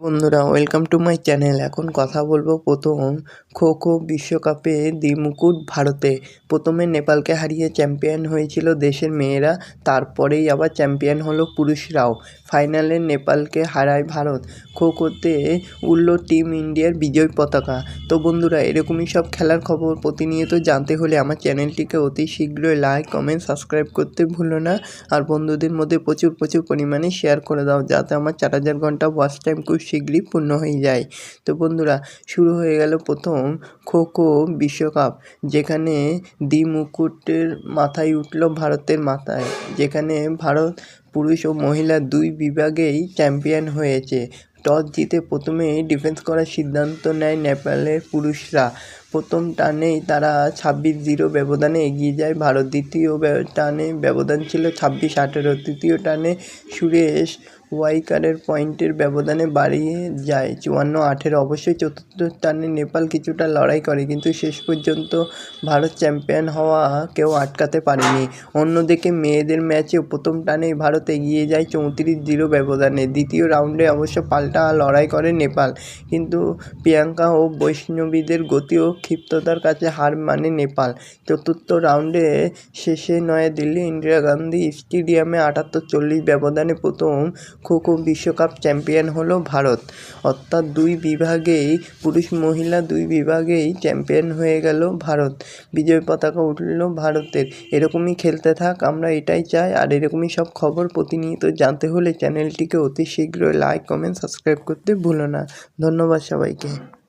বন্ধুরা welcome to my channel এখন কথা বলব প্রথম খো খো বিশ্বকাপে দ্বিমুকুট ভারতে। প্রথমে নেপালকে হারিয়ে চ্যাম্পিয়ন হয়েছিল দেশের মেয়েরা, তারপরেই আবার চ্যাম্পিয়ন হলো পুরুষরাও ফাইনালে নেপালকে হারায় ভারত। খো খোতে উড়ল টিম ইন্ডিয়ার বিজয় পতাকা। তো বন্ধুরা, এরকমই সব খেলার খবর প্রতিনিয়ত জানতে হলে আমার চ্যানেলটিকে অতি শীঘ্রই লাইক কমেন্ট সাবস্ক্রাইব করতে ভুলো না। আর বন্ধুদের মধ্যে প্রচুর প্রচুর পরিমাণে শেয়ার করে দাও, যাতে আমার চার হাজার ঘণ্টা ওয়াচ টাইম খুব শীঘ্রই পূর্ণ হয়ে যায়। তো বন্ধুরা, শুরু হয়ে গেল প্রথম খো খো বিশ্বকাপ, যেখানে দ্বি মুকুটের মাথায় উঠল ভারতের মাথায়, যেখানে ভারত, পুরুষ ও মহিলা দুই বিভাগেই চ্যাম্পিয়ন হয়েছে। টস জিতে প্রথমে ডিফেন্স করার সিদ্ধান্ত নেয় নেপালের পুরুষরা। প্রথম টানেই তারা ছাব্বিশ জিরো ব্যবধানে এগিয়ে যায়। ভারত দ্বিতীয় টানে ব্যবধান ছিল ছাব্বিশ আঠেরো তৃতীয় টানে সুরেশ ওয়াইকারের পয়েন্টের ব্যবধানে বাড়িয়ে যায়। চুয়ান্ন আঠেরো অবশ্যই চতুর্থ টানে নেপাল কিছুটা লড়াই করে, কিন্তু শেষ পর্যন্ত ভারত চ্যাম্পিয়ন হওয়া কেউ আটকাতে পারেনি। অন্যদিকে মেয়েদের ম্যাচেও প্রথম টানেই ভারত এগিয়ে যায় চৌত্রিশ জিরো ব্যবধানে। দ্বিতীয় রাউন্ডে অবশ্য পাল্টা লড়াই করে নেপাল। কিন্তু প্রিয়াঙ্কা ও বৈষ্ণবীদের গতি ও ক্ষিপ্ততার কাছে হার মানে নেপাল। চতুর্থ রাউন্ডে শেষে নয়াদিল্লি ইন্দিরা গান্ধী স্টেডিয়ামে আটাত্তর চল্লিশ ব্যবধানে প্রথম খো খো বিশ্বকাপ চ্যাম্পিয়ন হলো ভারত। অর্থাৎ দুই বিভাগেই, পুরুষ মহিলা দুই বিভাগেই চ্যাম্পিয়ন হয়ে গেল ভারত। বিজয় পতাকা উঠল ভারতের। এরকমই খেলতে থাক, আমরা এটাই চাই। আর এরকমই সব খবর প্রতিনিয়ত জানতে হলে চ্যানেলটিকে অতি শীঘ্রই লাইক কমেন্ট সাবস্ক্রাইব করতে ভুলো না। ধন্যবাদ সবাইকে।